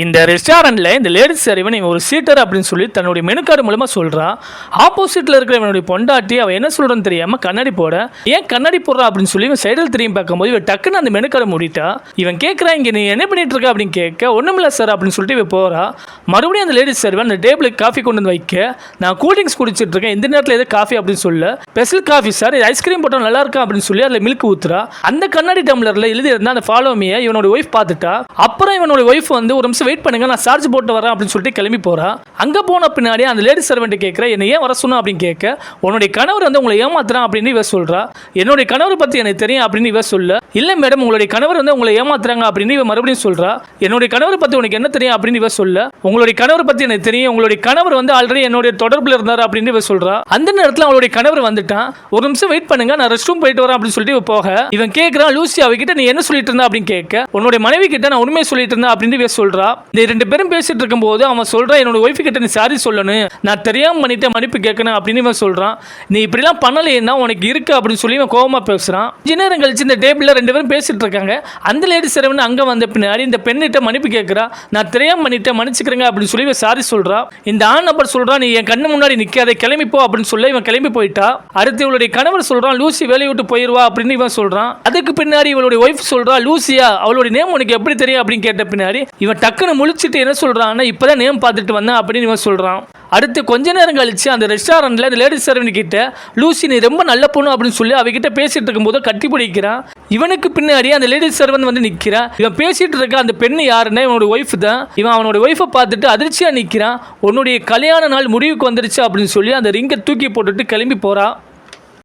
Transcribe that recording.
இந்த ரெஸ்டாரண்ட்ல இந்த லேடிஸ் இவன் இவன் ஒரு சீட்டர் அப்படின்னு சொல்லி தன்னுடைய மெனு கார்டு மூலமா சொல்றான் ஆப்போசிட்ல இருக்கிற இவனுடைய பொண்டாட்டி அவன் என்ன சொல்கிறான்னு தெரியாம கண்ணாடி போட. ஏன் கண்ணாடி போடுறா அப்படின்னு சொல்லி இவன் சைடில் திரும்பி பார்க்கும்போது இவன் டக்குன்னு அந்த மெனு கார்டை மூடிட்டா. இவன் கேட்கறான் இங்க நீ என்ன பண்ணிட்டு இருக்க அப்படின்னு கேட்க ஒண்ணுமில்ல சார் அப்படின்னு சொல்லிட்டு இவன் போறா. மறுபடியும் அந்த லேடிஸ் சர்வன் அந்த டேபிளுக்கு காஃபி கொண்டு வந்து வைக்க நான் கூல் ட்ரிங்க்ஸ் குடிச்சிட்டு இருக்கேன் இந்த நேரத்தில் எது காஃபி அப்படின்னு சொல்ல. ஸ்பெஷல் காஃபி சார் இது ஐஸ்கிரீம் போட்டால் நல்லா இருக்கா? அப்படின்னு சொல்லி அதில் மில்க் ஊத்துறா. அந்த கண்ணாடி டம்ளர்ல எழுதி இருந்தால் அந்த ஃபாலோமியை இவனோட ஒய்ஃப் பார்த்துட்டா. அப்புறம் இவனோட ஒய்ஃப் வந்து ஒரு நிமிஷம் வெயிட் பண்ணுங்க நான் சார்ஜ் போட்டு வரேன் அப்படின்னு சொல்லிட்டு கிளம்பி போறா. அங்க போன பின்னாடி அந்த லேடி சர்வெண்ட் கேட்குற என்ன ஏன் வர சொன்னா? அப்படின்னு கேட்க உன்னுடைய கணவர் வந்து உங்களை ஏமாத்துறான் அப்படின்னு இவ சொல்றா. என்னுடைய கணவர் பத்தி எனக்கு தெரியும் அப்படின்னு இவ சொல்ல. இல்ல மேடம் உங்களுடைய கணவர் வந்து உங்களை ஏமாத்துறாங்க அப்படின்னு இவ மறுபடியும் சொல்றா. என்னுடைய கணவர் பத்தி உனக்கு என்ன தெரியும்? அப்படின்னு இவ சொல்ல. உங்களுடைய கணவர் பத்தி எனக்கு தெரியும். உங்களுடைய கணவர் வந்து ஆல்ரெடி என்னுடைய தொடர்புல இருந்தார் அப்படின்னு இவ சொல்றா. அந்த நேரத்தில் அவளுடைய கணவர் வந்துட்டான். ஒரு நிமிஷம் வெயிட் பண்ணுங்க நான் ரெஸ்ட் ரூம் போயிட்டு வரேன் அப்படின்னு சொல்லிட்டு இவ போக. இவன் கேட்கறான் லூசி அவகிட்ட நீ என்ன சொல்லிட்டு இருந்தா? அப்படின்னு கேட்க உன்னுடைய மனைவி கிட்ட நான் உண்மையை சொல்லிட்டு இருந்தேன் அப்படின்னு இவ சொல்றா. இந்த ரெண்டு பேரும் பேசிட்டு இருக்கும்போது அவன் சொல்றான் என்னோட ஒய்ஃபு கிட்ட நீ சாரி சொல்லணும். நான் தெரியாம பண்ணிட்டு மன்னிப்பு கேட்கணும் அப்படின்னு இவன் சொல்றான். நீ இப்படிலாம் பண்ணலைன்னா உனக்கு இருக்கு அப்படின்னு சொல்லி இவன் கோவமா பேசுறான். கொஞ்ச நேரம் கழிச்சு இந்த டேபிள்ல ரெண்டு பேரும் பேசிட்டு இருக்காங்க. அந்த லேடி சிறவன் அங்க வந்த பின்னாடி இந்த பெண்ணிட்ட மன்னிப்பு கேட்கறா. நான் தெரியாம பண்ணிட்டேன் மன்னிச்சுக்கிறேங்க அப்படின்னு சொல்லி இவன் சாரி சொல்றான் இந்த ஆண் நபர் சொல்றான் நீ என் கண்ணு முன்னாடி நிக்காத கிளம்பி போ அப்படின்னு சொல்ல இவன் கிளம்பி போயிட்டா. அடுத்து இவளுடைய கணவர் சொல்றான் லூசி வேலையை விட்டு போயிருவா அப்படின்னு இவன் சொல்றான். அதுக்கு பின்னாடி இவளுடைய ஒய்ஃப் சொல்றா லூசியா அவளுடைய நேம் உனக்கு எப்படி தெரியும்? அப்படின்னு கேட்ட பின்னாடி இவன் டக்குன்னு முழிச்சிட்டு என்ன சொல்றான்னா இப்பதான் நேம் பார்த்துட்டு வந்தேன் அப்படின்னு இவன் சொல்கிறான் அடுத்து கொஞ்ச நேரம் கழிச்சு அந்த ரெஸ்டாரண்ட்ல இந்த லேடிஸ் சர்வன் கிட்ட லூசி நீ ரொம்ப நல்ல பொண்ணு அப்படின்னு சொல்லி அவகிட்ட பேசிட்டு இருக்கும்போது கட்டி பிடிக்கிறான். இவனுக்கு பின்னாடி அந்த லேடிஸ் சர்வன் வந்து நிற்கிறான் இவன் பேசிட்டு இருக்க அந்த பெண் யாருன்னா இவனோட ஒய்ஃப் தான். இவன் அவனோட ஒய்ஃபை பார்த்துட்டு அதிர்ச்சியாக நிற்கிறான் உன்னுடைய கல்யாண நாள் முடிவுக்கு வந்துருச்சு அப்படின்னு சொல்லி அந்த ரிங்கை தூக்கி போட்டுட்டு கிளம்பி போகிறான்